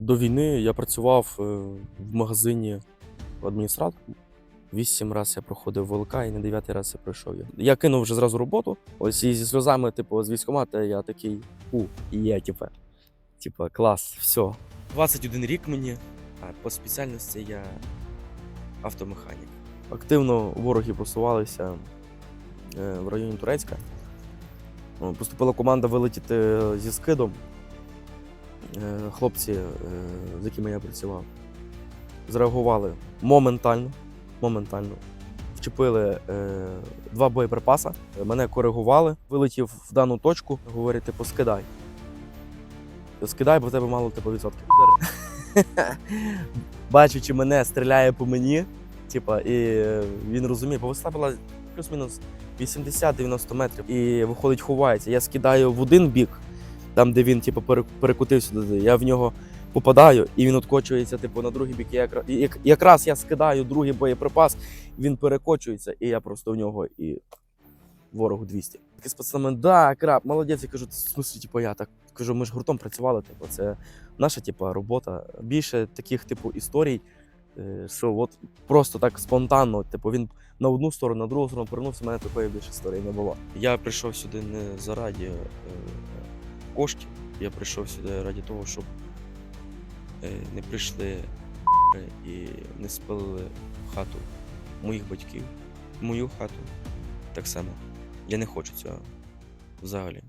До війни я працював е, в магазині адміністратором. Вісім разів я проходив ВЛК і на дев'ятий раз я пройшов. Я кинув вже зразу роботу. Ось і зі сльозами, типу, з військкомата я такий у, і є, типу, типу, клас, все. 21 рік мені, а по спеціальності я автомеханік. Активно вороги просувалися е, в районі Турецька. Поступила команда вилетіти зі скидом. Е, Хлопці, е, з якими я працював, зреагували моментально. моментально. Вчепили е, два боєприпаси, мене коригували, вилетів в дану точку, говорять, типу, скидай. Скидай, бо в тебе мало типу, відсотків. Бачачи мене, стріляє по мені. Типа, і він розуміє, бо висота була плюс-мінус 80-90 метрів. І виходить, ховається. Я скидаю в один бік, там, де він типу, пере- перекотився туди. Я в нього попадаю, і він откочується, типу, на другий бік. Я як- якраз я скидаю другий боєприпас, він перекочується, і я просто в нього і ворогу 200. Такий з пацанами, да, крап, молодець. Я кажу, в смысле, типу, я так кажу, ми ж гуртом працювали. Типу, це наша типу, робота. Більше таких типу історій, е, що от просто так спонтанно, типу, він на одну сторону, на другу сторону повернувся, в мене такої більше історії не було. Я прийшов сюди не заради е, коштів. Я прийшов сюди раді того, щоб е, не прийшли і не спалили хату моїх батьків, мою хату так само. Я не хочу цього взагалі.